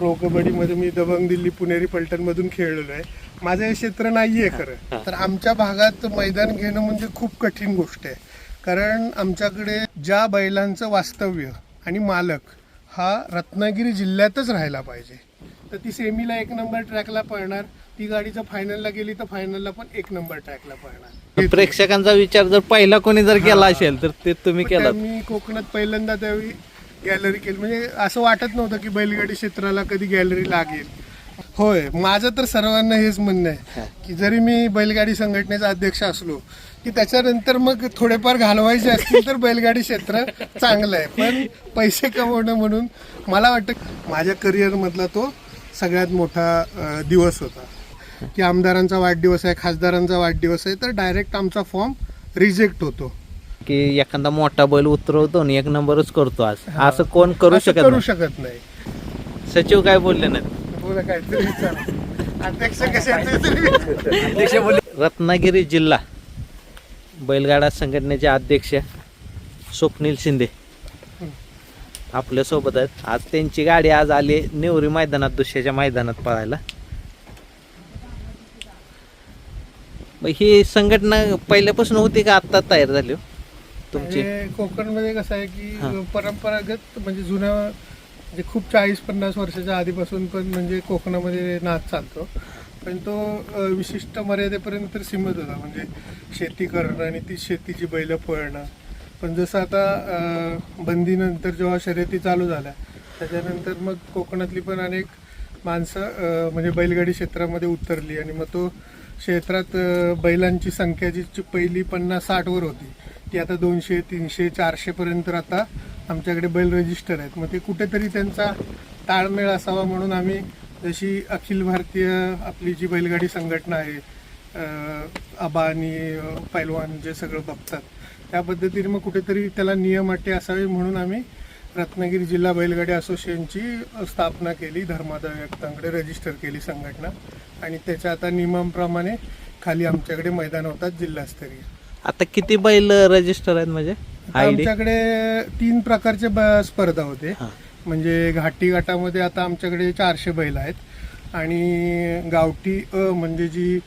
Pro कबड्डीमध्ये मी दबंग दिल्ली पुणेरी पलटणमधून खेळलेलो आहे. माझं हे क्षेत्र नाही आहे खरं तर आमच्या भागात मैदान घेणं म्हणजे खूप कठीण गोष्ट आहे. कारण आमच्याकडे ज्या बैलांचं वास्तव्य आणि मालक हा रत्नागिरी जिल्ह्यातच राहायला पाहिजे. तर ती सेमीला एक नंबर ट्रॅकला पळणार ती गाडीचं फायनलला गेली तर फायनलला पण एक नंबर ट्रॅकला पळणार. प्रेक्षकांचा विचार जर पहिला कोणी जर केला असेल तर ते तुम्ही केला. मी कोकणात पहिल्यांदा त्यावेळी गॅलरी केली. म्हणजे असं वाटत नव्हतं की बैलगाडी क्षेत्राला कधी गॅलरी लागेल. होय माझं तर सर्वांना हेच म्हणणं आहे की जरी मी बैलगाडी संघटनेचा अध्यक्ष असलो की त्याच्यानंतर मग थोडेफार घालवायचे असतील तर बैलगाडी क्षेत्र चांगलं आहे. पण पैसे कमवणं म्हणून मला वाटतं माझ्या करिअरमधला तो सगळ्यात मोठा दिवस होता. की आमदारांचा वाढदिवस आहे खासदारांचा वाढदिवस आहे तर डायरेक्ट आमचा फॉर्म रिजेक्ट होतो. की एखादा मोठा बैल उतरवतो आणि एक नंबरच करतो आज. असं कोण करू असं शकत करू नाही. शकत नाही. सचिव काय बोलले नाहीत? बोला काहीतरी विचारा. अध्यक्ष कसे आहेत? ते तरी विचारा. रत्नागिरी जिल्हा बैलगाडा संघटनेचे अध्यक्ष स्वप्नील शिंदे. आपल्यासोबत आहेत. आज त्यांची गाडी आज आली नेवरी मैदानात दुसऱ्याच्या मैदानात पळायला. मग ही संघटना पहिल्यापासून होती का आत्ता तयार झाली हो? तुमची? आणि कोकणमध्ये कसं आहे की. परंपरागत म्हणजे जुन्या म्हणजे खूप चाळीस पन्नास वर्षाच्या आधीपासून पण म्हणजे कोकणामध्ये नाच चालतो. पण तो विशिष्ट मर्यादेपर्यंत तर सीमित होता. म्हणजे शेती करणं आणि ती शेतीची बैलं पळणं. पण जसं आता बंदीनंतर जेव्हा शर्यती चालू झाल्या त्याच्यानंतर मग कोकणातली पण अनेक माणसं म्हणजे बैलगाडी क्षेत्रामध्ये उतरली आणि मग तो क्षेत्रात बैलांची संख्या जी जी पहिली पन्नास साठवर होती ती आता दोनशे तीनशे चारशे पर्यंत आता आमच्याकडे बैल रजिस्टर आहेत. मग ते कुठेतरी त्यांचा ताळमेळ असावा म्हणून आम्ही जशी अखिल भारतीय आपली जी बैलगाडी संघटना आहे अबानी आबा आणि पैलवान जे सगळं बघतात त्या पद्धतीने मग कुठेतरी त्याला नियम अटे असावे म्हणून आम्ही रत्नागिरी जिल्हा बैलगाडी असोसिएशनची स्थापना केली धर्मादाय व्यक्तांकडे रजिस्टर केली संघटना. आणि त्याच्या आता नियमांप्रमाणे खाली आमच्याकडे मैदान होतात जिल्हास्तरीय. आता किती बैल रजिस्टर आहेत म्हणजे? आयडी आमच्याकडे तीन प्रकारचे ब- स्पर्धा होते. हा. म्हणजे घाटी गटामध्ये आता आमच्याकडे चारशे बैल आहेत. आणि गावठी अ म्हणजे जी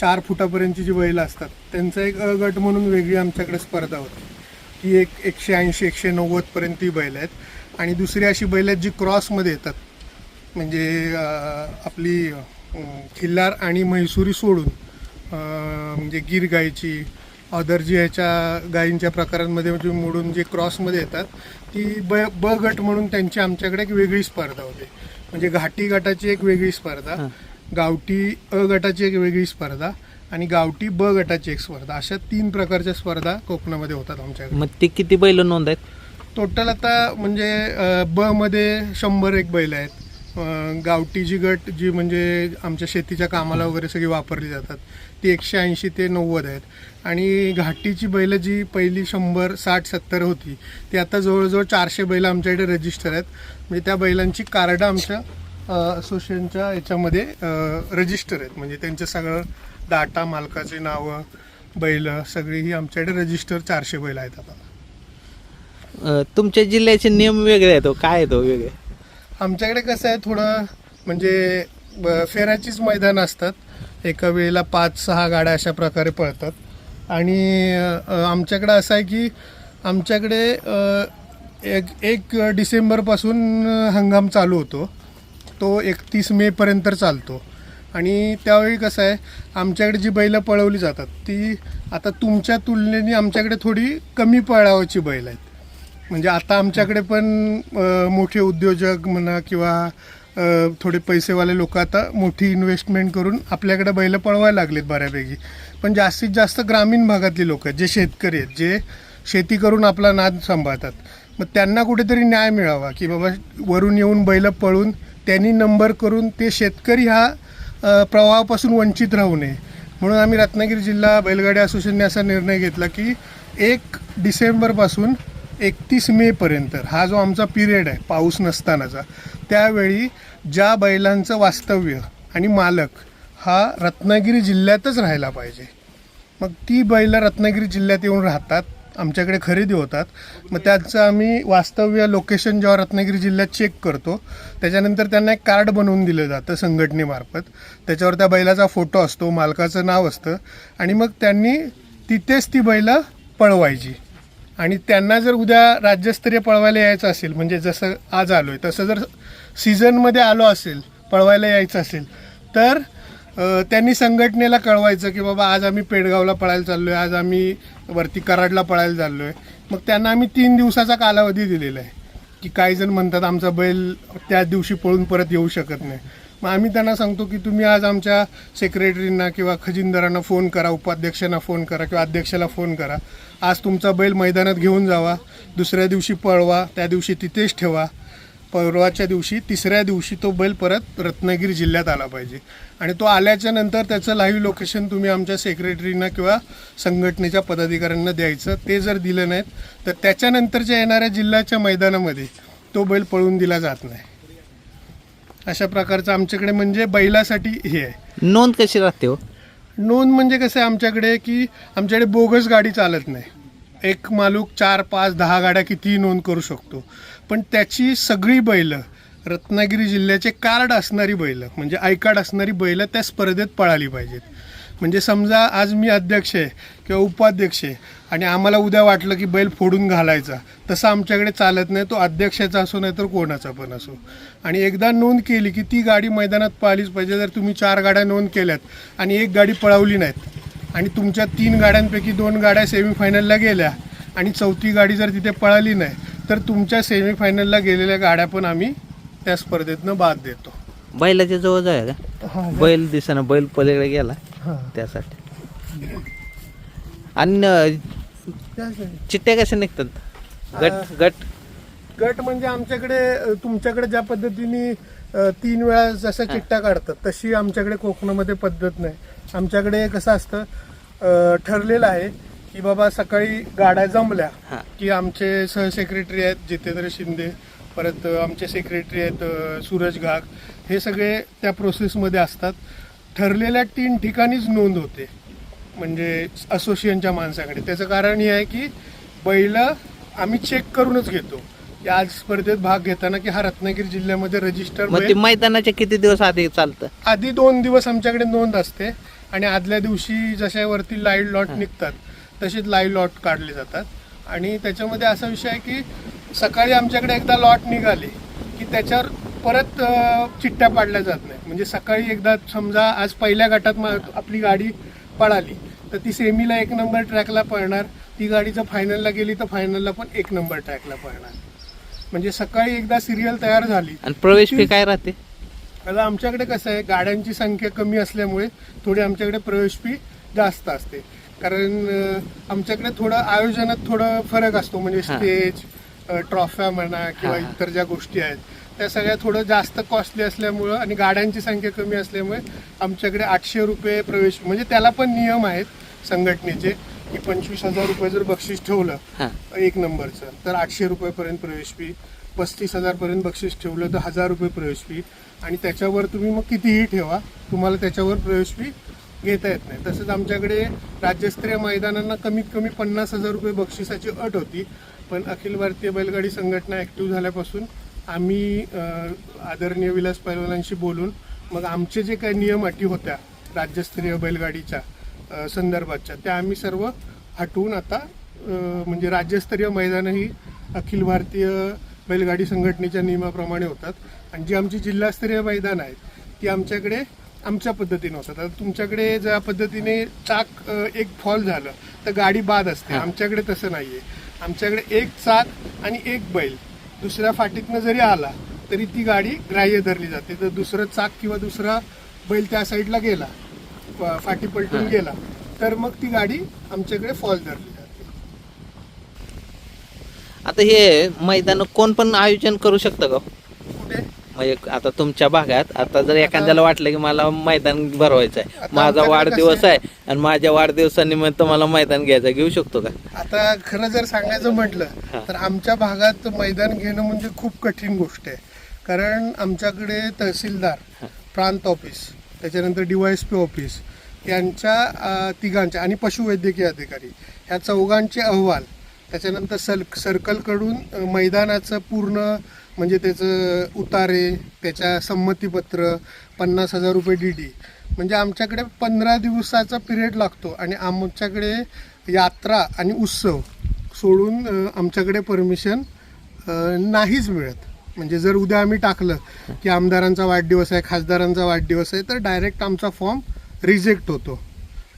चार फुटापर्यंतची जी बैल असतात त्यांचा एक अ गट म्हणून वेगळी आमच्याकडे स्पर्धा होती. ती एक एकशे ऐंशी एकशे नव्वदपर्यंत ही बैल आहेत. आणि दुसरी अशी बैल आहेत जी क्रॉसमध्ये येतात. म्हणजे अ, आपली अ, खिल्लार आणि म्हैसुरी सोडून अ, म्हणजे गीर गायची अदर जी ह्याच्या गायींच्या प्रकारांमध्ये जे मोडून जे क्रॉसमध्ये येतात ती ब ब गट म्हणून त्यांची आमच्याकडे एक वेगळी स्पर्धा होते. म्हणजे घाटी गटाची एक वेगळी स्पर्धा गावठी अ गटाची एक वेगळी स्पर्धा आणि गावठी ब गटाची एक स्पर्धा. अशा तीन प्रकारच्या स्पर्धा कोकणामध्ये होतात आमच्याकडे. मग ते किती बैल नोंद आहेत? टोटल आता म्हणजे ब मध्ये शंभर एक बैल आहेत. गावठी जी गट जी म्हणजे आमच्या शेतीच्या कामाला वगैरे सगळी वापरली जातात ती एकशे ऐंशी ते नव्वद आहेत. आणि घाटीची बैलं जी पहिली शंभर साठ सत्तर होती ती आता जवळजवळ चारशे बैलं आमच्याकडे रजिस्टर आहेत. म्हणजे त्या बैलांची कार्ड आमच्या असोसिएशनच्या याच्यामध्ये रजिस्टर आहेत. म्हणजे त्यांचं सगळं डाटा मालकाची नावं बैल सगळी ही आमच्याकडे रजिस्टर चारशे बैल आहेत आता. तुमच्या जिल्ह्याचे नियम वेगळे आहेत हो. काय आहेत तो वेगळे? आमच्याकडे कसं आहे थोडं म्हणजे ब- फेऱ्याचीच मैदान असतात. एका वेळेला पाच सहा गाड्या अशा प्रकारे पळतात. आणि आमच्याकडं असं आहे की आमच्याकडे एक एक डिसेंबरपासून हंगाम चालू होतो. तो एकतीस मेपर्यंत चालतो. आणि त्यावेळी कसं आहे आमच्याकडे जी बैलं पळवली जातात ती आता तुमच्या तुलनेने आमच्याकडे थोडी कमी पळावाची बैल आहेत. म्हणजे आता आमच्याकडे पण मोठे उद्योजक म्हणा किंवा थोडे पैसेवाले लोक आता मोठी इन्व्हेस्टमेंट करून आपल्याकडे बैल पळवायला लागलेत बऱ्यापैकी. पण जास्तीत जास्त ग्रामीण भागातली लोक आहेत जे शेतकरी आहेत जे शेती करून आपला नाद सांभाळतात मग त्यांना कुठेतरी न्याय मिळावा की बाबा वरून येऊन बैल पळून त्यांनी नंबर करून ते शेतकरी हा प्रवाहापासून वंचित राहू नये. म्हणून आम्ही रत्नागिरी जिल्हा बैलगाडी असोसिएशनने असा निर्णय घेतला की एक डिसेंबरपासून एकतीस मेपर्यंत हा जो आमचा पिरियड आहे पाऊस नसतानाचा त्यावेळी ज्या बैलांचं वास्तव्य आणि मालक हा रत्नागिरी जिल्ह्यातच राहायला पाहिजे. मग ती बैलं रत्नागिरी जिल्ह्यात येऊन राहतात आमच्याकडे खरेदी होतात. मग त्याचं आम्ही वास्तव्य लोकेशन जेव्हा रत्नागिरी जिल्ह्यात चेक करतो त्याच्यानंतर त्यांना एक कार्ड बनवून दिलं जातं संघटनेमार्फत. त्याच्यावर त्या बैलाचा फोटो असतो मालकाचं नाव असतं आणि मग त्यांनी तिथेच ती बैलं पळवायची. आणि त्यांना जर उद्या राज्यस्तरीय पळवायला यायचं असेल म्हणजे जसं आज आलो आहे तसं जर सीझनमध्ये आलो असेल पळवायला यायचं असेल तर त्यांनी संघटनेला कळवायचं की बाबा आज आम्ही पेडगावला पळायला चाललो आहे आज आम्ही वरती कराडला पळायला चाललो आहे मग त्यांना आम्ही तीन दिवसाचा कालावधी दिलेला आहे की काही जण म्हणतात आमचा बैल त्या दिवशी पळून परत येऊ शकत नाही. मग आम्ही त्यांना सांगतो की तुम्ही आज आमच्या सेक्रेटरींना किंवा खजिनदारांना फोन करा उपाध्यक्षांना फोन करा किंवा अध्यक्षाला फोन करा. आज तुमचा बैल मैदानात घेऊन जावा दुसऱ्या दिवशी पळवा त्या दिवशी तिथेच ठेवा. परवाच्या दिवशी तिसऱ्या दिवशी तो बैल परत रत्नागिरी जिल्ह्यात आला पाहिजे. आणि तो आल्याच्यानंतर त्याचं लाईव्ह लोकेशन तुम्ही आमच्या सेक्रेटरींना किंवा संघटनेच्या पदाधिकाऱ्यांना द्यायचं. ते जर दिलं नाहीत तर त्याच्यानंतरच्या येणाऱ्या जिल्ह्याच्या मैदानामध्ये तो बैल पळून दिला जात नाही. अशा प्रकारचं आमच्याकडे म्हणजे बैलासाठी हे आहे. नोंद कशी राहते हो? नोंद म्हणजे कसं आहे आमच्याकडे की आमच्याकडे बोगस गाडी चालत नाही. एक मालूक चार पाच दहा गाड्या कितीही नोंद करू शकतो. पण त्याची सगळी बैलं रत्नागिरी जिल्ह्याचे कार्ड असणारी बैलं म्हणजे आय कार्ड असणारी बैलं त्या स्पर्धेत पळाली पाहिजेत. म्हणजे समजा आज मी अध्यक्ष आहे किंवा उपाध्यक्ष आहे आणि आम्हाला उद्या वाटलं की बैल फोडून घालायचा तसं आमच्याकडे चालत नाही तो अध्यक्षाचा असो नाही तर कोणाचा पण असो. आणि एकदा नोंद केली की ती गाडी मैदानात पाहिलीच पाहिजे जर तुम्ही चार गाड्या नोंद केल्यात आणि एक गाडी पळवली नाहीत आणि तुमच्या तीन गाड्यांपैकी दोन गाड्या सेमीफायनलला गेल्या आणि चौथी गाडी जर तिथे पळाली नाही तर तुमच्या सेमीफायनलला गेलेल्या गाड्या पण आम्ही त्या स्पर्धेतनं बाद देतो. बैलाच्या जवळ जाऊया का? बैल दिसेना बैल पलीकडे गेला. त्यासाठी. आणि चिट्ट्या कशा निघतात? गट गट? गट म्हणजे आमच्याकडे तुमच्याकडे ज्या पद्धतीने तीन वेळा जसा चिट्टा काढतात तशी आमच्याकडे कोकणामध्ये पद्धत नाही. आमच्याकडे कसं असतं ठरलेलं आहे की बाबा सकाळी गाड्या जमल्या. की आमचे सहसेक्रेटरी आहेत जितेंद्र शिंदे परत आमचे सेक्रेटरी आहेत सूरज घाग हे सगळे त्या प्रोसेसमध्ये असतात. ठरलेल्या तीन ठिकाणीच नोंद होते म्हणजे असोसिएशनच्या माणसाकडे. त्याचं कारण हे आहे की बैल आम्ही चेक करूनच घेतो. की आज स्पर्धेत भाग घेताना की हा रत्नागिरी जिल्ह्यामध्ये रजिस्टर मैदानाच्या किती दिवस आधी चालतं? आधी दोन दिवस आमच्याकडे नोंद असते आणि आदल्या दिवशी जशा वरती लाईव्ह लॉट निघतात तसेच लाईव्ह लॉट काढले जातात. आणि त्याच्यामध्ये असा विषय आहे की सकाळी आमच्याकडे एकदा लॉट निघाले की त्याच्यावर परत चिठ्ठ्या पाडल्या जात नाही म्हणजे सकाळी एकदा समजा आज पहिल्या गटात आपली गाडी पळाली तर ती सेमीला एक नंबर ट्रॅकला पळणार ती गाडी जर फायनलला गेली तर फायनलला पण एक नंबर ट्रॅकला पळणार. म्हणजे सकाळी एकदा सिरियल तयार झाली. आणि प्रवेश फी काय राहते? आता आमच्याकडे कसं आहे गाड्यांची संख्या कमी असल्यामुळे थोडी आमच्याकडे प्रवेश फी जास्त असते. कारण आमच्याकडे थोडं आयोजनात थोडं फरक असतो. म्हणजे. स्टेज ट्रॉफ्या म्हणा किंवा. इतर ज्या गोष्टी आहेत त्या सगळ्या थोडं जास्त कॉस्टली असल्यामुळं आणि गाड्यांची संख्या कमी असल्यामुळे आमच्याकडे आठशे रुपये प्रवेश म्हणजे त्याला पण नियम आहेत संघटनेचे की पंचवीस हजार रुपये जर बक्षीस ठेवलं एक नंबरचं तर आठशे रुपयेपर्यंत प्रवेश फी पस्तीस हजारपर्यंत बक्षीस ठेवलं तर हजार रुपये प्रवेश फी आणि त्याच्यावर तुम्ही मग कितीही ठेवा तुम्हाला त्याच्यावर प्रवेश फी घेता येत नाही. तसंच आमच्याकडे राज्यस्तरीय मैदानांना कमीत कमी पन्नास हजार रुपये बक्षिसाची अट होती. पण अखिल भारतीय बैलगाडी संघटना ॲक्टिव्ह झाल्यापासून आम्ही आदरणीय विलास पैलवानांशी बोलून मग आमचे जे काही नियम अटी होत्या राज्यस्तरीय बैलगाडीच्या संदर्भातच्या संदर्भाच्या त्या आम्ही सर्व हटवून आता म्हणजे राज्यस्तरीय मैदानं ही अखिल भारतीय बैलगाडी संघटनेच्या नियमाप्रमाणे होतात. आणि जी आमची जिल्हास्तरीय मैदान आहेत ती आमच्याकडे आमच्या पद्धतीने होतात आता तुमच्याकडे ज्या पद्धतीने चाक अ, एक फॉल झालं तर गाडी बाद असते. आमच्याकडे तसं नाही आहे आमच्याकडे एक चाक आणि एक बैल. दुसऱ्या फाटीतनं जरी आला तरी ती गाडी ग्राह्य धरली जाते. तर दुसरं चाक किंवा दुसरा बैल त्या साईडला गेला फ- फाटी पलटून. गेला तर मग ती गाडी आमच्याकडे फॉल धरली जाते. आता हे मैदान कोण पण आयोजन करू शकतं का? म्हणजे आता तुमच्या भागात आता जर एखाद्याला वाटलं की मला मैदान भरवायचं आहे माझा वाढदिवस आहे? आणि माझ्या वाढदिवसानिमित्त मला मैदान घ्यायचं घेऊ शकतो का? आता खरं जर सांगायचं म्हटलं. तर आमच्या भागात मैदान घेणं म्हणजे खूप कठीण गोष्ट आहे. कारण आमच्याकडे तहसीलदार प्रांत ऑफिस त्याच्यानंतर डीवायएसपी ऑफिस यांच्या तिघांच्या आणि पशुवैद्यकीय अधिकारी ह्या चौघांचे अहवाल त्याच्यानंतर सल सर्कलकडून मैदानाचं पूर्ण म्हणजे त्याचं उतारे त्याच्या संमतीपत्र पन्नास हजार रुपये डी डी म्हणजे आमच्याकडे पंधरा दिवसाचा पिरियड लागतो आणि आमच्याकडे यात्रा आणि उत्सव सोडून आमच्याकडे परमिशन नाहीच मिळत. म्हणजे जर उद्या आम्ही टाकलं की आमदारांचा वाढदिवस आहे खासदारांचा वाढदिवस आहे तर डायरेक्ट आमचा फॉर्म रिजेक्ट होतो.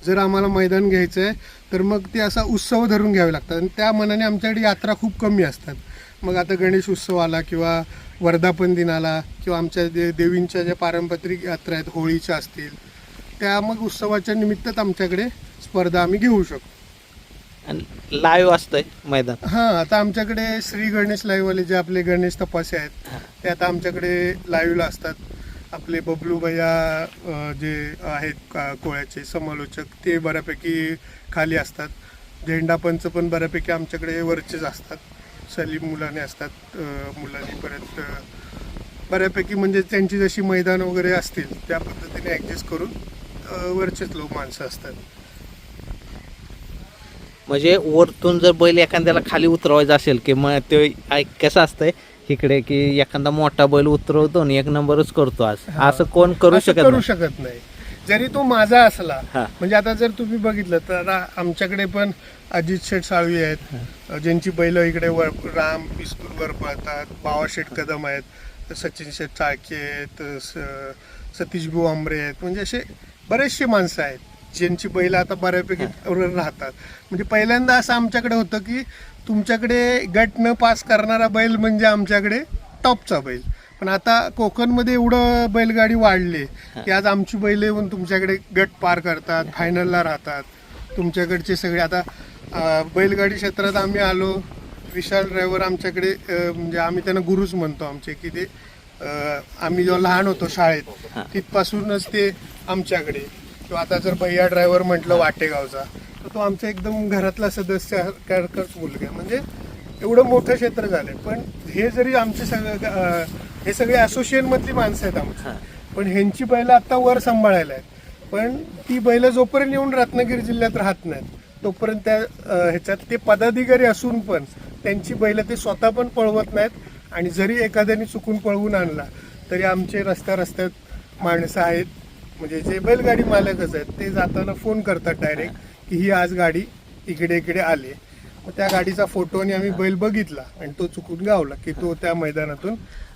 जर आम्हाला मैदान घ्यायचं आहे तर मग ते असा उत्सव धरून घ्यावे लागतात. आणि त्या मनाने आमच्याकडे यात्रा खूप कमी असतात. मग आता गणेश उत्सव आला किंवा वर्धापन दिन आला किंवा आमच्या दे देवींच्या ज्या पारंपरिक यात्रा आहेत होळीच्या असतील त्या मग उत्सवाच्या निमित्तच आमच्याकडे स्पर्धा आम्ही घेऊ शकतो लाईव्ह असतंय मैदान. हां आता आमच्याकडे श्री गणेश लाईव्हवाले जे आपले गणेश तपासे आहेत ते आता आमच्याकडे लाईव्हला असतात. आपले बबलू भैया अ, जे आहेत का- कोळ्याचे समालोचक ते बऱ्यापैकी खाली असतात. झेंडा पंच पण बऱ्यापैकी आमच्याकडे वरचेच असतात. सलीम मुलाने असतात मुलांनी परत बऱ्यापैकी म्हणजे त्यांची जशी मैदान वगैरे असतील त्या पद्धतीने ॲडजस्ट करून वरचेच लोक माणसं असतात म्हणजे वरतून जर बैल एखाद्याला खाली उतरवायचा असेल की मग ते ऐक कसं असतंय इकडे की एखादा मोठा बैल उतरवतो आणि एक नंबरच करतो आज. असं कोण करू शकत करू. शकत नाही जरी तो माझा असला हा. म्हणजे आता जर तुम्ही बघितलं तर आमच्याकडे पण अजित शेठ साळवी आहेत ज्यांची बैल इकडे वर राम पिस्तूल वर पळतात बावा शेठ कदम आहेत सचिन शेठ चाळके आहेत स- सतीश भाऊ आंबरे आहेत म्हणजे असे बरेचसे माणसं आहेत ज्यांची बैल आता बऱ्यापैकी वर राहतात. म्हणजे पहिल्यांदा असं आमच्याकडे होतं की तुमच्याकडे गट न पास करणारा बैल म्हणजे आमच्याकडे टॉपचा बैल. पण आता कोकणमध्ये एवढं बैलगाडी वाढली की आज आमची बैल येऊन तुमच्याकडे गट पार करतात फायनलला राहतात. तुमच्याकडचे सगळे आता बैलगाडी क्षेत्रात आम्ही आलो. विशाल ड्रायव्हर आमच्याकडे म्हणजे आम्ही त्यांना गुरुच म्हणतो आमचे की ते आम्ही जेव्हा लहान होतो शाळेत तिथपासूनच ते आमच्याकडे. किंवा आता जर भैया ड्रायव्हर म्हटलं वाटेगावचा तर तो आमचा एकदम घरातला सदस्य मुलगा म्हणजे एवढं मोठं क्षेत्र झालंय. पण हे जरी आमचे सगळं हे सगळे असोसिएशन मधली माणसं आहेत आमची. पण ह्यांची बैल आता वर सांभाळायला आहेत. पण ती बैल जोपर्यंत येऊन रत्नागिरी जिल्ह्यात राहत नाहीत तोपर्यंत त्या ह्याच्यात ते पदाधिकारी असून पण त्यांची बैल ते स्वतः पण पळवत नाहीत आणि जरी एखाद्याने चुकून पळवून आणला तरी आमचे रस्त्या रस्त्यात माणसं आहेत. म्हणजे जे बैलगाडी मालकच आहेत ते जाताना फोन करतात डायरेक्ट की ही आज गाडी इकडे इकडे आली त्या गाडीचा फोटो आणि आम्ही बैल बघितला आणि तो चुकून गावला की तो त्या मैदानातून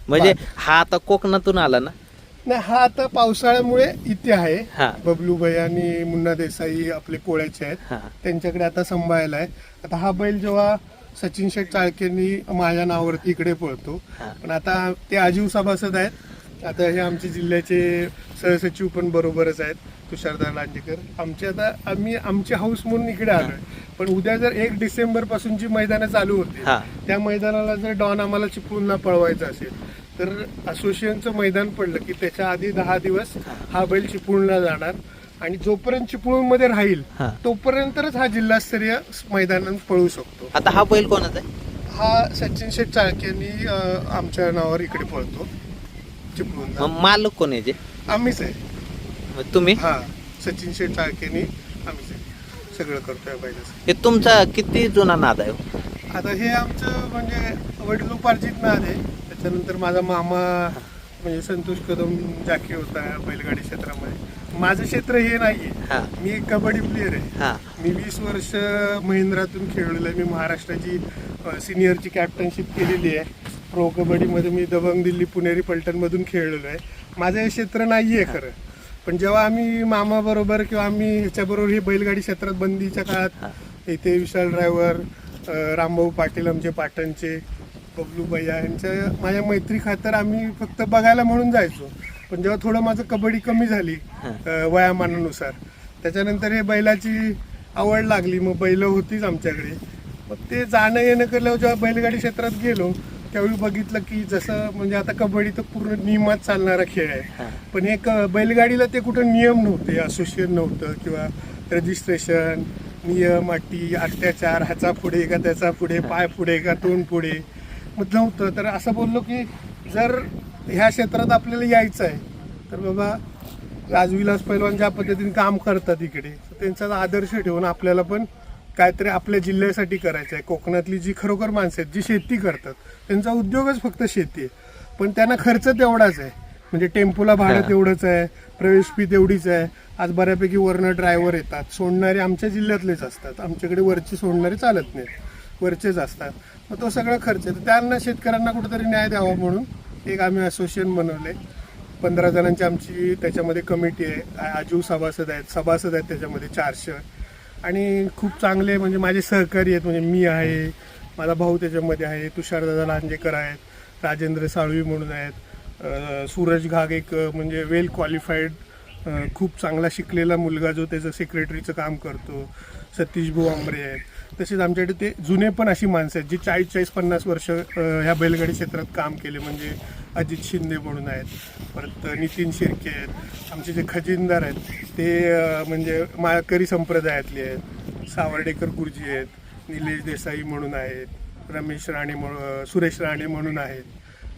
म्हणजे. हा आता कोकणातून आला ना? नाही हा आता पावसाळ्यामुळे इथे आहे. हा. बबलू भाई आणि मुन्ना देसाई आपले कोळ्याचे आहेत. त्यांच्याकडे आता सांभाळायला आहे. आता हा बैल जेव्हा सचिन शेठ चाळकेंनी माझ्या नावावरती इकडे पळतो. हा. पण आता ते आजीव सभासद आहेत. आता हे आमचे जिल्ह्याचे सहसचिव पण बरोबरच आहेत. तुषारदार लांजेकर आमचे आता आम्ही आमची हाऊस म्हणून इकडे आलोय. पण उद्या जर एक डिसेंबरपासून जी मैदानं चालू होती. त्या मैदानाला जर डॉन आम्हाला चिपळूणला पळवायचं असेल तर असोसिएशनचं मैदान पडलं की त्याच्या आधी दहा दिवस हा. बैल चिपळूणला जाणार. आणि जोपर्यंत चिपळूणमध्ये राहील हा. तोपर्यंतच हा जिल्हास्तरीय मैदानात पळू शकतो. आता हा बैल कोणाचा आहे? हा सचिन शेठ चाळकेंनी आमच्या नावावर इकडे पळतो. चिपळूणला. मग मालक कोण आहे जे? आम्हीच आहे. तुम्ही? हा सचिन शेठ आहे सगळं करतोय बैलाचं हे तुमचा किती जुना नाद आहे हो? आता हे आमचं म्हणजे वडिलोपार्जित नाद आहे. त्याच्यानंतर माझा मामा म्हणजे संतोष कदम जाकी होता बैलगाडी क्षेत्रामध्ये. माझं क्षेत्र हे नाहीये. हा. मी एक कबड्डी प्लेअर आहे. हा. मी वीस वर्ष महिंद्रातून खेळलेलो आहे मी महाराष्ट्राची अ, सिनियरची कॅप्टनशिप केलेली आहे. प्रो कबड्डीमध्ये मी दबंग दिल्ली पुणेरी पलटणमधून खेळलेलो आहे माझं हे क्षेत्र नाही आहे खरं. पण जेव्हा आम्ही मामाबरोबर किंवा आम्ही ह्याच्याबरोबर हे बैलगाडी क्षेत्रात बंदीच्या काळात इथे विशाल ड्रायव्हर रामभाऊ पाटील आमचे पाटणचे बबलू भैया यांच्या माझ्या मैत्री खातर आम्ही फक्त बघायला म्हणून जायचो. पण जेव्हा थोडं माझं कबड्डी कमी झाली वयामानानुसार. त्याच्यानंतर हे बैलाची आवड लागली. मग बैल होतीच आमच्याकडे. मग ते जाणं येणं केल्यावर जेव्हा बैलगाडी क्षेत्रात गेलो त्यावेळी बघितलं की जसं म्हणजे आता कबड्डी तर पूर्ण नियमात चालणारा खेळ आहे. पण एक बैलगाडीला ते कुठं नियम नव्हते असोसिएशन नव्हतं किंवा रजिस्ट्रेशन नियम अटी अत्याचार ह्याचा पुढे का त्याचा पुढे पाय पुढे का तोंड पुढे मग नव्हतं. तर असं बोललो की जर ह्या क्षेत्रात आपल्याला यायचं आहे तर बाबा राजविलास पैलवान ज्या पद्धतीने काम करतात इकडे त्यांचा आदर्श ठेवून आपल्याला पण काहीतरी आपल्या जिल्ह्यासाठी करायचं आहे. कोकणातली जी खरोखर माणसं आहेत जी शेती करतात त्यांचा उद्योगच फक्त शेती आहे. पण त्यांना खर्च तेवढाच आहे. म्हणजे टेम्पोला भाडं. तेवढंच आहे प्रवेश फी तेवढीच आहे. आज बऱ्यापैकी वरनं ड्रायव्हर येतात सोडणारे आमच्या जिल्ह्यातलेच असतात. आमच्याकडे वरचे सोडणारे चालत नाहीत वरचेच असतात. मग तो सगळा खर्च आहे. तर त्यांना शेतकऱ्यांना कुठेतरी न्याय द्यावा म्हणून एक आम्ही असोसिएशन बनवले पंधरा जणांची आमची त्याच्यामध्ये कमिटी आहे. आजीव सभासद आहेत सभासद आहेत त्याच्यामध्ये चारशे. आणि खूप चांगले म्हणजे माझे सहकारी आहेत म्हणजे मी आहे माझा भाऊ त्याच्यामध्ये आहे तुषारदादा लांजेकर आहेत राजेंद्र साळवी म्हणून आहेत सूरज घाग एक म्हणजे वेल क्वालिफाईड खूप चांगला शिकलेला मुलगा जो त्याचं सेक्रेटरीचं काम करतो सतीश भाऊ आंबरे आहेत. तसेच आमच्याकडे ते जुने पण अशी माणसं आहेत जी चाळीस चाळीस पन्नास वर्ष ह्या बैलगाडी क्षेत्रात काम केले. म्हणजे अजित शिंदे म्हणून आहेत परत नितीन शिर्के आहेत आमचे जे खजिनदार आहेत ते म्हणजे माळकरी संप्रदायातले आहेत. सावर्डेकर गुरुजी आहेत निलेश देसाई म्हणून आहेत रमेश राणे म्हणून सुरेश राणे म्हणून आहेत.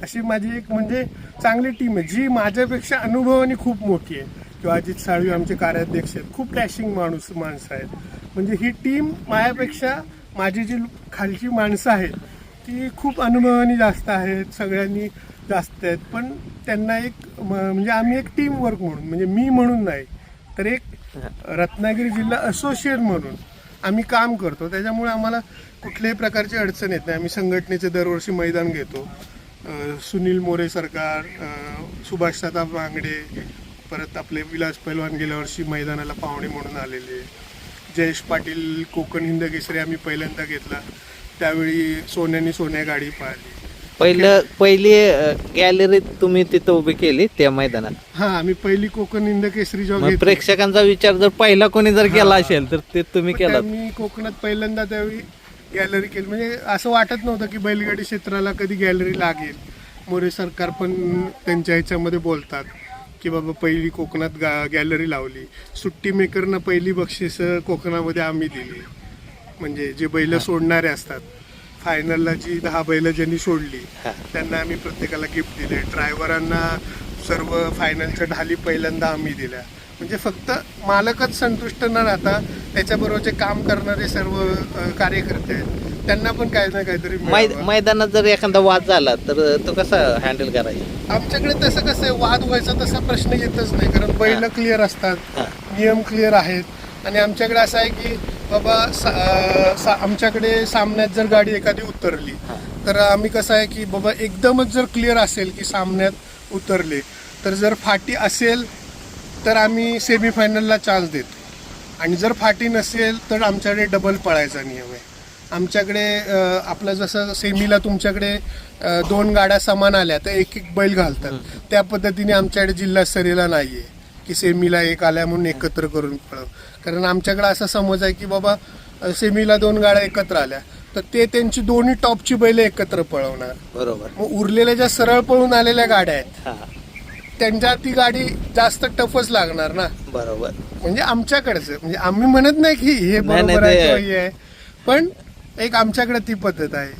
अशी माझी एक म्हणजे चांगली टीम आहे जी माझ्यापेक्षा अनुभवाने खूप मोठी आहे. किंवा अजित साळवी आमचे कार्याध्यक्ष आहेत. खूप डॅशिंग माणूस माणसं आहेत. म्हणजे ही टीम माझ्यापेक्षा माझी जी खालची माणसं आहेत ती खूप अनुभवानी जास्त आहेत सगळ्यांनी जास्त आहेत. पण त्यांना एक म- म्हणजे आम्ही एक टीम वर्क म्हणून म्हणजे मी म्हणून नाही तर एक रत्नागिरी जिल्हा असोसिएट म्हणून आम्ही काम करतो. त्याच्यामुळे आम्हाला कुठल्याही प्रकारची अडचण येत नाही. आम्ही संघटनेचे दरवर्षी मैदान घेतो. सुनील मोरे सरकार सुभाष सुभाषदादा बांगडे परत आपले विलास पैलवान गेल्या वर्षी मैदानाला पाहुणे म्हणून आलेले. जयेश पाटील कोकण हिंद केसरी आम्ही पहिल्यांदा घेतला. त्यावेळी सोन्यानी सोन्या गाडी पाहिली. पहिलं पहिली गॅलरी तुम्ही तिथं उभी केली त्या मैदानात? हा आम्ही पहिली कोकण हिंद केसरी जेव्हा मग घेतली, प्रेक्षकांचा विचार जर पहिला कोणी जर केला असेल तर ते तुम्ही केला मी कोकणात पहिल्यांदा त्यावेळी गॅलरी केली. म्हणजे असं वाटत नव्हतं की बैलगाडी क्षेत्राला कधी गॅलरी लागेल. मोरे सरकार पण त्यांच्या ह्याच्यामध्ये बोलतात. की बाबा पहिली कोकणात गा गॅलरी लावली. सुट्टी मेकरनं पहिली बक्षीस कोकणामध्ये आम्ही दिली. म्हणजे जे बैल सोडणारे असतात. फायनलला जी दहा बैल ज्यांनी सोडली. त्यांना आम्ही प्रत्येकाला गिफ्ट दिले. ड्रायव्हरांना सर्व फायनलच्या ढाली पहिल्यांदा आम्ही दिल्या. म्हणजे फक्त मालकच संतुष्ट न राहता त्याच्याबरोबर जे काम करणारे सर्व कार्यकर्ते आहेत. त्यांना पण काही ना काहीतरी मै मिळावं. मैदानात जर एखादा वाद झाला तर तो कसा हँडल करायचा? आमच्याकडे तसं कसं आहे वाद व्हायचा तसा प्रश्न येतच नाही कारण बैल क्लिअर असतात हा. नियम क्लिअर आहेत. आणि आमच्याकडे असं आहे की बाबा सा- अं, सा- आमच्याकडे सामन्यात जर गाडी एखादी उतरली तर आम्ही कसं आहे की बाबा एकदमच जर क्लिअर असेल की सामन्यात उतरले तर जर फाटी असेल तर आम्ही सेमीफायनलला चान्स देतो. आणि जर फाटी नसेल तर आमच्याकडे डबल पळायचा नियम आहे. आमच्याकडे आपलं जसं सेमीला तुमच्याकडे दोन गाड्या समान आल्या तर एक एक बैल घालतात. त्या पद्धतीने आमच्याकडे जिल्हास्तरीयला नाही आहे की सेमीला एक आल्या म्हणून एकत्र करून पळव. कारण आमच्याकडे असा समज आहे की बाबा सेमीला दोन गाड्या एकत्र आल्या तर ते त्यांची दोन्ही टॉपची बैल एकत्र पळवणार. बरोबर. मग उरलेल्या ज्या सरळ पळून आलेल्या गाड्या आहेत त्यांच्या ती गाडी जास्त टफच लागणार ना. बरोबर. म्हणजे आमच्याकडेच. म्हणजे आम्ही म्हणत नाही की हे बरोबर आहे पण एक आमच्याकडे ती पद्धत आहे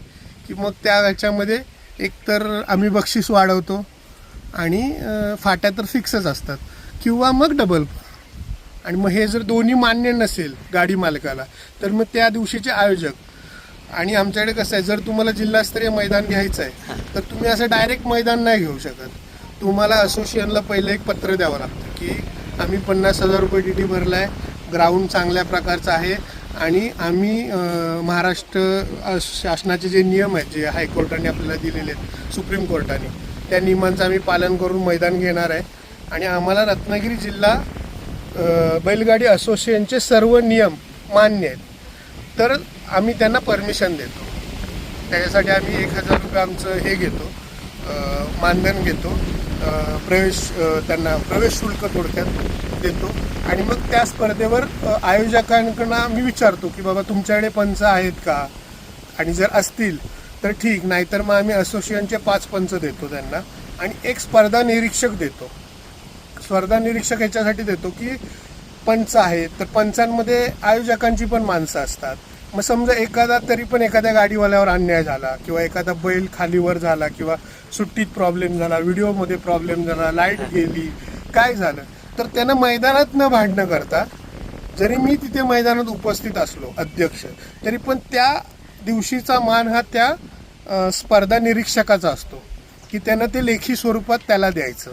की मग त्या ह्याच्यामध्ये एकतर आम्ही बक्षीस वाढवतो आणि फाट्या तर फिक्सच असतात. किंवा मग डबल आणि मग हे जर दोन्ही मान्य नसेल गाडी मालकाला तर मग त्या दिवशीचे आयोजक. आणि आमच्याकडे कसं आहे जर तुम्हाला जिल्हास्तरीय मैदान घ्यायचं आहे तर तुम्ही असं डायरेक्ट मैदान नाही घेऊ शकत. तुम्हाला असोसिएशनला पहिलं एक पत्र द्यावं लागतं की आम्ही पन्नास हजार रुपये डी टी भरला आहे ग्राउंड चांगल्या प्रकारचं आहे आणि आम्ही महाराष्ट्र शासनाचे जे नियम आहेत जे हायकोर्टाने आपल्याला दिलेले आहेत सुप्रीम कोर्टाने त्या नियमांचं आम्ही पालन करून मैदान घेणार आहे. आणि आम्हाला रत्नागिरी जिल्हा बैलगाडी असोसिएशनचे सर्व नियम मान्य आहेत. तर आम्ही त्यांना परमिशन देतो. त्याच्यासाठी आम्ही एक हजार रुपये आमचं हे घेतो मानधन घेतो. प्रवेश त्यांना प्रवेश शुल्क थोडक्यात. देतो. आणि मग त्या स्पर्धेवर आयोजकांकडनं मी विचारतो की बाबा तुमच्याकडे पंच आहेत का? आणि जर असतील तर ठीक. नाहीतर मग आम्ही असोसिएशनचे पाच पंच देतो त्यांना. आणि एक स्पर्धा निरीक्षक देतो. स्पर्धा निरीक्षक याच्यासाठी देतो की पंच आहेत. तर पंचांमध्ये आयोजकांची पण माणसं असतात. मग समजा एखादा तरी पण एखाद्या गाडीवाल्यावर अन्याय झाला किंवा एखादा बैल खालीवर झाला किंवा सुट्टीत प्रॉब्लेम झाला व्हिडिओमध्ये प्रॉब्लेम झाला लाइट गेली काय झालं? तर त्यांना मैदानात न भांडणं करता जरी मी तिथे मैदानात उपस्थित असलो अध्यक्ष तरी पण त्या दिवशीचा मान हा त्या स्पर्धा निरीक्षकाचा असतो. की त्यानं ते लेखी स्वरूपात त्याला द्यायचं.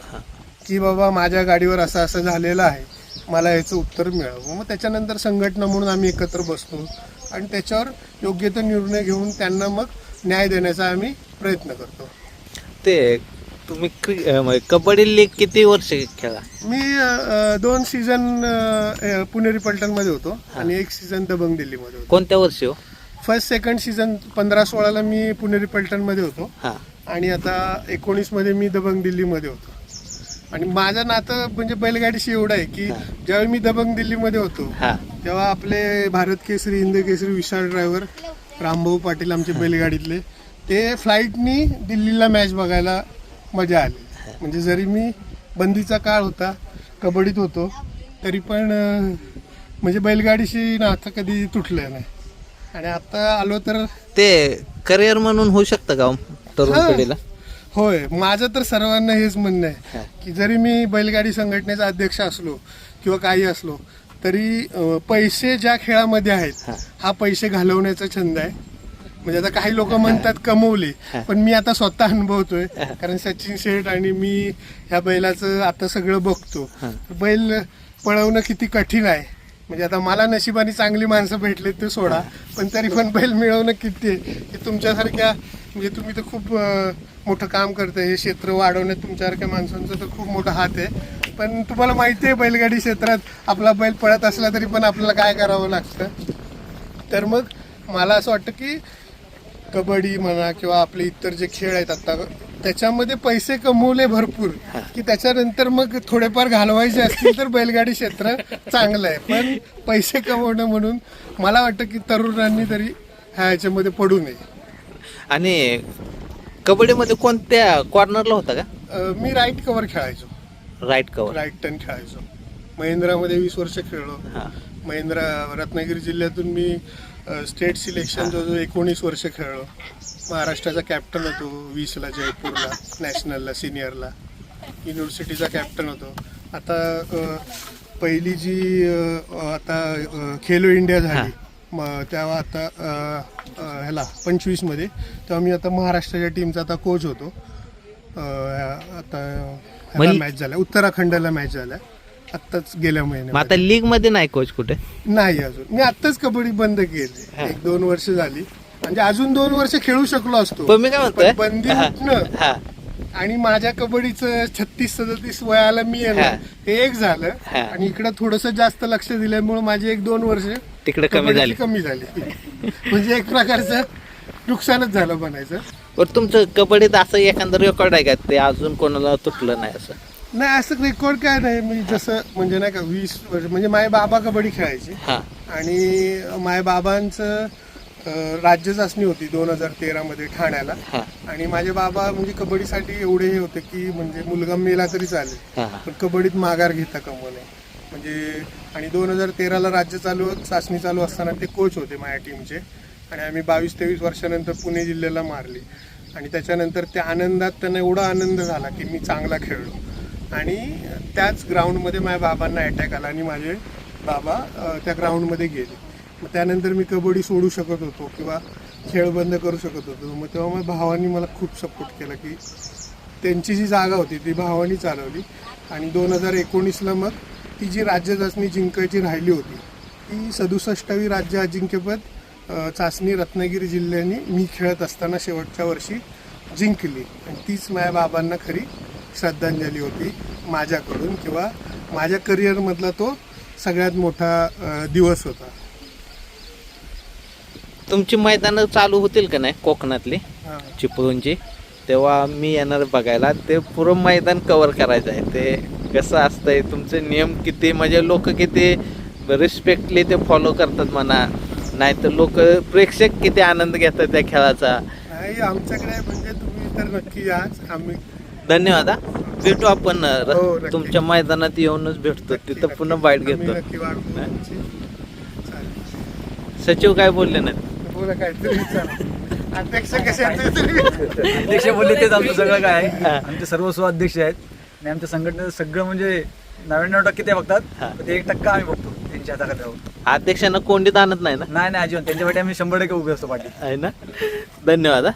की बाबा माझ्या गाडीवर असं असं झालेलं आहे मला याचं उत्तर मिळावं. मग त्याच्यानंतर संघटना म्हणून आम्ही एकत्र बसतो. आणि त्याच्यावर योग्य तो निर्णय घेऊन त्यांना मग न्याय देण्याचा आम्ही प्रयत्न करतो. ते तुम्ही क्रि अं, म्हणजे कबड्डी लीग किती वर्ष खेळा मी अ, दोन सीझन पुणेरी पलटणमध्ये होतो आणि एक सीझन दबंग दिल्लीमध्ये होतो. कोणत्या वर्षी हो? फर्स्ट सेकंड सीझन पंधरा सोळाला मी पुणेरी पलटणमध्ये होतो. हा. आणि आता एकोणीसमध्ये मी दबंग दिल्लीमध्ये होतो. आणि माझं नातं म्हणजे बैलगाडीशी एवढं आहे की ज्यावेळी मी दबंग दिल्लीमध्ये होतो हा. तेव्हा आपले भारत केसरी हिंद केसरी विशाल ड्रायव्हर रामभाऊ पाटील आमचे बैलगाडीतले ते फ्लाईटनी दिल्लीला मॅच बघायला मजा आली म्हणजे जरी मी बंदीचा काळ होता कबड्डीत होतो तरी पण म्हणजे बैलगाडीशी नातं कधी तुटलं नाही आणि आता आलो तर ते करिअर म्हणून होऊ शकतं का हो, तरुण. पिढीला होय माझं तर सर्वांना हेच म्हणणं. आहे की जरी मी बैलगाडी संघटनेचा अध्यक्ष असलो किंवा काही असलो तरी पैसे ज्या खेळामध्ये आहेत. हा पैसे घालवण्याचा छंद आहे म्हणजे आता काही लोक म्हणतात कमवले. पण मी आता स्वतः अनुभवतोय कारण सचिन शेठ आणि मी ह्या बैलाचं आता सगळं बघतो. बैल पळवणं किती कठीण आहे. म्हणजे आता मला नशिबाने चांगली माणसं भेटले ते सोडा पण तरी पण बैल मिळवणं किती आहे? की तुमच्यासारख्या म्हणजे तुम्ही तर खूप मोठं काम करताय हे क्षेत्र वाढवण्यात तुमच्यासारख्या माणसांचा तर खूप मोठा हात आहे. पण तुम्हाला माहिती आहे बैलगाडी क्षेत्रात आपला बैल पळत असला तरी पण आपल्याला काय करावं लागतं? तर मग मला असं वाटतं की कबड्डी म्हणा किंवा आपले इतर जे खेळ आहेत आता त्याच्यामध्ये पैसे कमवले भरपूर की त्याच्यानंतर मग थोडेफार घालवायचे असतील तर बैलगाडी क्षेत्र चांगलं आहे. पण पैसे कमवणं म्हणून मला वाटतं की तरुणांनी तरी ह्या ह्याच्यामध्ये पडू नये. आणि कबड्डीमध्ये कोणत्या कॉर्नरला होता का? अं, मी राईट कव्हर खेळायचो. राईट कवर राईट टर्न खेळायचो. महिंद्रामध्ये वीस वर्ष खेळलो. हा. महिंद्रा रत्नागिरी जिल्ह्यातून मी स्टेट सिलेक्शन जवळजवळ एकोणीस वर्ष खेळलो. महाराष्ट्राचा कॅप्टन होतो वीसला जयपूरला नॅशनलला सिनियरला युनिव्हर्सिटीचा कॅप्टन होतो. आता अ, पहिली जी अ, आता अ, खेलो इंडिया झाली म- तेव्हा आता अ, अ, ह्याला पंचवीसमध्ये तेव्हा मी आता महाराष्ट्राच्या टीमचा आता कोच होतो. अ, आता ह्याला म्हणजे- मॅच झाल्या उत्तराखंडला मॅच झाल्या आत्ताच गेल्या मग महिन्यात आता लीगमध्ये नाही कोच कुठे? नाही अजून. मी आत्ताच कबड्डी बंद केली. एक दोन वर्ष झाली. म्हणजे अजून दोन वर्ष खेळू शकलो असतो. पण मी काय म्हणतोय? पण बंदी हा. उठणं हा. आणि माझ्या कबड्डीचं छत्तीस सदतीस वयाला मी हा. हे एक झालं. हा. आणि इकडं थोडस जास्त लक्ष दिल्यामुळे माझी एक दोन वर्ष तिकडे कमी कबड्डीची झाली. कमी झाली. म्हणजे एक प्रकारचं नुकसानच झालं म्हणायचं. बरं तुमचं कबड्डीत असं एखादं रेकॉर्ड आहे का? ते अजून कोणाला तुटलं नाही असं? नाही असं रेकॉर्ड काय नाही. मी जसं म्हणजे नाही का वीस वर्ष म्हणजे माझे बाबा कबड्डी खेळायचे. हा. आणि माझ्या बाबांचं अं, राज्य चाचणी होती दोन हजार तेरामध्ये ठाण्याला. हा. आणि माझे बाबा म्हणजे कबड्डीसाठी एवढे हे होते की म्हणजे मुलगा मेला तरी चालेल. हा. पण कबड्डीत माघार घेता कमवू नये. म्हणजे आणि दोन हजार तेराला राज्य चालू चाचणी चालू असताना ते कोच होते माझ्या टीमचे आणि आम्ही बावीस तेवीस वर्षानंतर पुणे जिल्ह्याला मारली. आणि त्याच्यानंतर त्या आनंदात त्यांना एवढा आनंद झाला की मी चांगला खेळलो. आणि त्याच ग्राउंडमध्ये माझ्या बाबांना अटॅक आला आणि माझे बाबा त्या ग्राउंडमध्ये गेले. मग त्यानंतर मी कबड्डी सोडू शकत होतो किंवा खेळ बंद करू शकत होतो. मग तेव्हा मग भावांनी मला खूप सपोर्ट केला की त्यांची जी जागा होती ती भावानी चालवली. आणि दोन हजार एकोणीसला मग ती जी राज्य चाचणी जिंकायची राहिली होती ती सदुसष्टावी राज्य अजिंक्यपद चाचणी रत्नागिरी जिल्ह्याने मी खेळत असताना शेवटच्या वर्षी जिंकली. आणि तीच माझ्या बाबांना खरी श्रद्धांजली होती माझ्याकडून किंवा माझ्या करिअरमधला तो सगळ्यात मोठा दिवस होता. तुमची मैदानं चालू होतील का नाही कोकणातली. चिपळूणची. तेव्हा मी येणार बघायला. ते पुरं मैदान कव्हर करायचं आहे. ते कसं असतंय तुमचे नियम किती? म्हणजे लोक किती रिस्पेक्टली ते फॉलो करतात म्हणा. नाहीतर लोक प्रेक्षक किती आनंद घेतात त्या खेळाचा? नाही आमच्याकडे म्हणजे तुम्ही तर नक्की या आम्ही धन्यवाद हा. भेटू आपण र- हो, नक्की. तुमच्या मैदानात येऊनच भेटतो. तिथं नक्की, पुन्हा बाईट घेतो. नक्की वाढवू तुमची. चालेल. सचिव काय बोलले बोला विचारा. अध्यक्ष कसे आहेत ते तरी अध्यक्ष बोलले तेच आमचं सगळं काय हा. आहे आमचे सर्वस्व अध्यक्ष आहेत. आणि आमच्या संघटनेचं सगळं म्हणजे नव्याण्णव टक्के ते बघतात. हा. पण ते एक टक्का आम्ही बघतो त्यांची त्यांच्या हाताखाली राहू अध्यक्षांना कोंडीत आणत नाही ना? नाही नाही अजिबात. त्यांच्यासाठी आम्ही शंभर टक्के उभे असतो पाठी आहे ना? धन्यवाद हा.